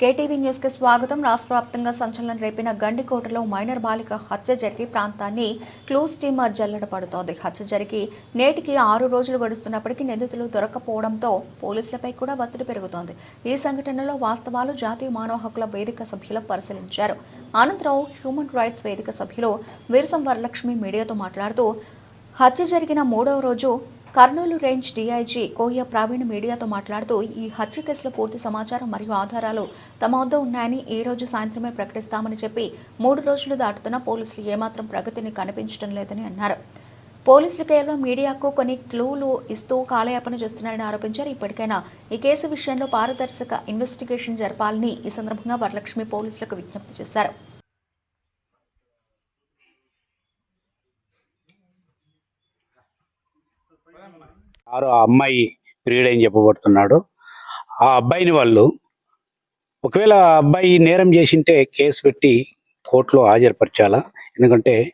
KTV న్యూస్కి స్వాగతం. రాష్ట్ర వ్యాప్తంగా సంచలనం రేపిన గండికోటలో మైనర్ బాలిక హత్య జరిగి ప్రాంతాన్ని క్లూస్ టీమ్ జల్లడ పడుతోంది. హత్య జరిగి నేటికి ఆరు రోజులు గడుస్తున్నప్పటికీ నిందితులు దొరకపోవడంతో పోలీసులపై కూడా ఒత్తిడి పెరుగుతోంది. ఈ సంఘటనలో వాస్తవాలు జాతీయ మానవ హక్కుల వేదిక సభ్యులు పరిశీలించారు. అనంతరం హ్యూమన్ రైట్స్ వేదిక సభ్యులు వీరసం వరలక్ష్మి మీడియాతో మాట్లాడుతూ హత్య జరిగిన మూడవ రోజు కర్నూలు రేంజ్ డీఐజీ కోయ ప్రవీణ్ మీడియాతో మాట్లాడుతూ ఈ హత్య కేసులో పూర్తి సమాచారం మరియు ఆధారాలు తమ వద్ద ఉన్నాయని ఈ రోజు సాయంత్రమే ప్రకటిస్తామని చెప్పి మూడు రోజులు దాటుతున్న పోలీసులు ఏమాత్రం ప్రగతిని కనిపించడం లేదని అన్నారు. పోలీసులు కేవలం మీడియాకు కొన్ని క్లూలు ఇస్తూ కాలయాపన చేస్తున్నారని ఆరోపించారు. ఇప్పటికైనా ఈ కేసు విషయంలో పారదర్శక ఇన్వెస్టిగేషన్ జరపాలని ఈ సందర్భంగా వరలక్ష్మి పోలీసులకు విజ్ఞప్తి చేశారు. ఆరో ఆ అమ్మాయి ప్రియుడు అని చెప్పబడుతున్నాడు. ఆ అబ్బాయిని వాళ్ళు ఒకవేళ ఆ అబ్బాయి నేరం చేసింటే కేసు పెట్టి కోర్టులో హాజరుపరచాలా? ఎందుకంటే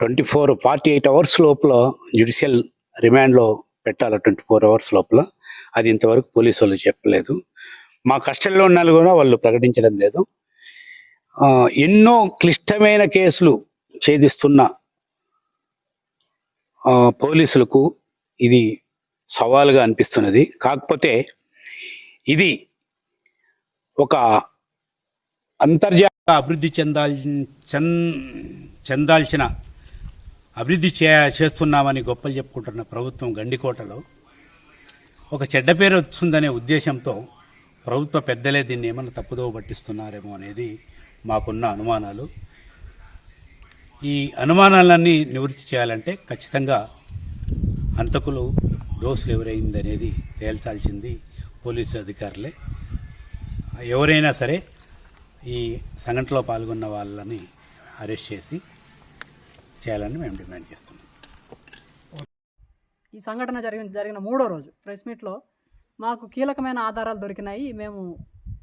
twenty four forty eight hours లోపల జ్యుడిషియల్ రిమాండ్లో పెట్టాలి ట్వంటీ ఫోర్ అవర్స్ లోపల? అది ఇంతవరకు పోలీసు వాళ్ళు చెప్పలేదు. మా కష్టంలో ఉన్న కూడా వాళ్ళు ప్రకటించడం లేదు. ఎన్నో క్లిష్టమైన కేసులు ఛేదిస్తున్న పోలీసులకు ఇది సవాలుగా అనిపిస్తున్నది. కాకపోతే ఇది ఒక అంతర్జాతీయ అభివృద్ధి చెందాల్ చెన్ చెందాల్సిన అభివృద్ధి చే చేస్తున్నామని గొప్పలు చెప్పుకుంటున్న ప్రభుత్వం గండికోటలో ఒక చెడ్డ పేరు వస్తుందనే ఉద్దేశంతో ప్రభుత్వ పెద్దలే దీన్ని ఏమైనా తప్పుదోవ పట్టిస్తున్నారేమో అనేది మాకున్న అనుమానాలు. ఈ అనుమానాలన్నీ నివృత్తి చేయాలంటే ఖచ్చితంగా హంతకులు దోషులు ఎవరైందనేది తేల్చాల్సింది పోలీసు అధికారులే. ఎవరైనా సరే ఈ సంఘటనలో పాల్గొన్న వాళ్ళని అరెస్ట్ చేసి చేయాలని మేము డిమాండ్ చేస్తున్నాం. ఈ సంఘటన జరిగిన జరిగిన మూడో రోజు ప్రెస్ మీట్లో మాకు కీలకమైన ఆధారాలు దొరికినాయి. మేము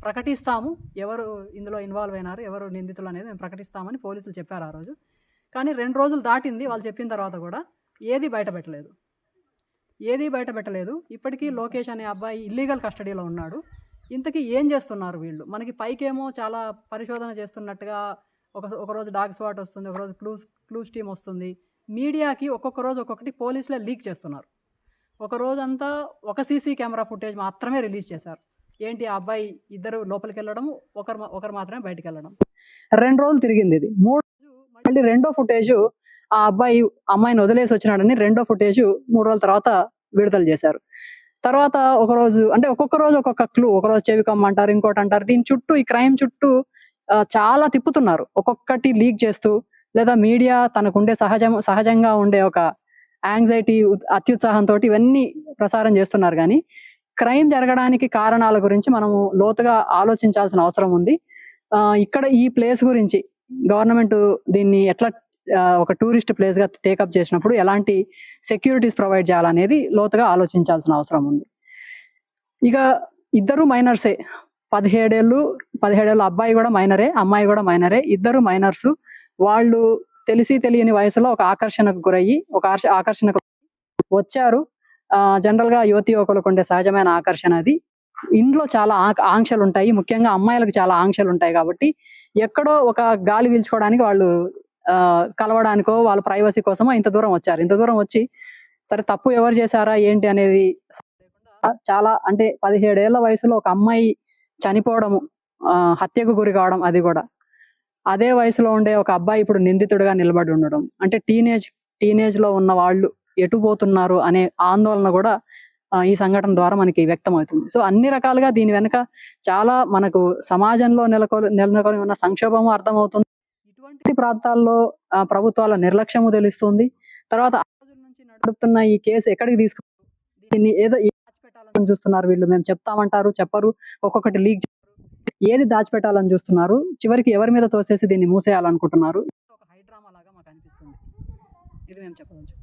ప్రకటిస్తాము ఎవరు ఇందులో ఇన్వాల్వ్ అయినారు ఎవరు నిందితులు అనేది మేము ప్రకటిస్తామని పోలీసులు చెప్పారు ఆ రోజు. కానీ రెండు రోజులు దాటింది వాళ్ళు చెప్పిన తర్వాత కూడా ఏది బయటపెట్టలేదు ఏది బయటపెట్టలేదు ఇప్పటికీ లోకేష్ అనే అబ్బాయి ఇల్లీగల్ కస్టడీలో ఉన్నాడు. ఇంతకీ ఏం చేస్తున్నారు వీళ్ళు? మనకి పైకేమో చాలా పరిశోధన చేస్తున్నట్టుగా ఒక ఒకరోజు డాగ్ స్వాట్ వస్తుంది ఒకరోజు క్లూస్ క్లూస్ టీమ్ వస్తుంది. మీడియాకి ఒక్కొక్క రోజు ఒక్కొక్కటి పోలీసులే లీక్ చేస్తున్నారు. ఒక రోజంతా ఒక సీసీ కెమెరా ఫుటేజ్ మాత్రమే రిలీజ్ చేశారు. ఏంటి ఆ అబ్బాయి ఇద్దరు లోపలికి వెళ్ళడం ఒకరు ఒకరు మాత్రమే బయటకు వెళ్ళడం రెండు రోజులు తిరిగింది ఇది. మూడు మళ్ళీ రెండో ఫుటేజ్ ఆ అబ్బాయి అమ్మాయిని వదిలేసి వచ్చినాడని రెండో ఫుటేజ్ మూడు రోజుల తర్వాత విడుదల చేశారు. తర్వాత ఒక రోజు అంటే ఒక్కొక్క రోజు ఒక్కొక్క క్లూ ఒక రోజు చెవికమ్మ అంటారు ఇంకోటి అంటారు. దీని చుట్టూ ఈ క్రైమ్ చుట్టూ చాలా తిప్పుతున్నారు. ఒక్కొక్కటి లీక్ చేస్తూ లేదా మీడియా తనకుండే సహజం సహజంగా ఉండే ఒక యాంగ్జైటీ అత్యుత్సాహంతో ఇవన్నీ ప్రసారం చేస్తున్నారు కానీ క్రైమ్ జరగడానికి కారణాల గురించి మనము లోతుగా ఆలోచించాల్సిన అవసరం ఉంది. ఆ, ఇక్కడ ఈ ప్లేస్ గురించి గవర్నమెంట్ దీన్ని ఎట్లా ఒక టూరిస్ట్ ప్లేస్గా టేకప్ చేసినప్పుడు ఎలాంటి సెక్యూరిటీస్ ప్రొవైడ్ చేయాలనేది లోతుగా ఆలోచించాల్సిన అవసరం ఉంది. ఇక ఇద్దరు మైనర్సే. పదిహేడేళ్ళు పదిహేడేళ్ళ అబ్బాయి కూడా మైనరే అమ్మాయి కూడా మైనరే. ఇద్దరు మైనర్స్. వాళ్ళు తెలిసి తెలియని వయసులో ఒక ఆకర్షణకు గురయ్యి ఒక ఆకర్షణకు వచ్చారు. జనరల్గా యువతి యువకులకు ఉండే సహజమైన ఆకర్షణ అది. ఇంట్లో చాలా ఆ- ఆంక్షలు ఉంటాయి ముఖ్యంగా అమ్మాయిలకు చాలా ఆంక్షలు ఉంటాయి కాబట్టి ఎక్కడో ఒక గాలి పీల్చుకోవడానికి వాళ్ళు ఆ, కలవడానికో వాళ్ళ ప్రైవసీ కోసమో ఇంత దూరం వచ్చారు. ఇంత దూరం వచ్చి సరే తప్పు ఎవరు చేశారా ఏంటి అనేది చాలా అంటే పదిహేడేళ్ళ వయసులో ఒక అమ్మాయి చనిపోవడము ఆ, హత్యకు గురి కావడం అది కూడా. అదే వయసులో ఉండే ఒక అబ్బాయి ఇప్పుడు నిందితుడిగా నిలబడి ఉండడం. అంటే టీనేజ్ టీనేజ్లో ఉన్న వాళ్ళు ఎటు పోతున్నారు అనే ఆందోళన కూడా ఈ సంఘటన ద్వారా మనకి వ్యక్తం అవుతుంది సో అన్ని రకాలుగా దీని వెనుక చాలా మనకు సమాజంలో నెలకొ నెలకొని ఉన్న సంక్షోభము అర్థమవుతుంది. ఇటువంటి ప్రాంతాల్లో ప్రభుత్వాల నిర్లక్ష్యము తెలుస్తుంది. తర్వాత నుంచి నడుపుతున్న ఈ కేసు ఎక్కడికి తీసుకు దీన్ని ఏదో దాచిపెట్టాలని చూస్తున్నారు వీళ్ళు. మేము చెప్తామంటారు చెప్పరు ఒక్కొక్కటి లీక్ ఏది దాచిపెట్టాలని చూస్తున్నారు? చివరికి ఎవరి మీద తోసేసి దీన్ని మూసేయాలనుకుంటున్నారు? ఒక హైడ్రామా లాగా మాకు అనిపిస్తుంది. ఇది మేము చెప్పవచ్చు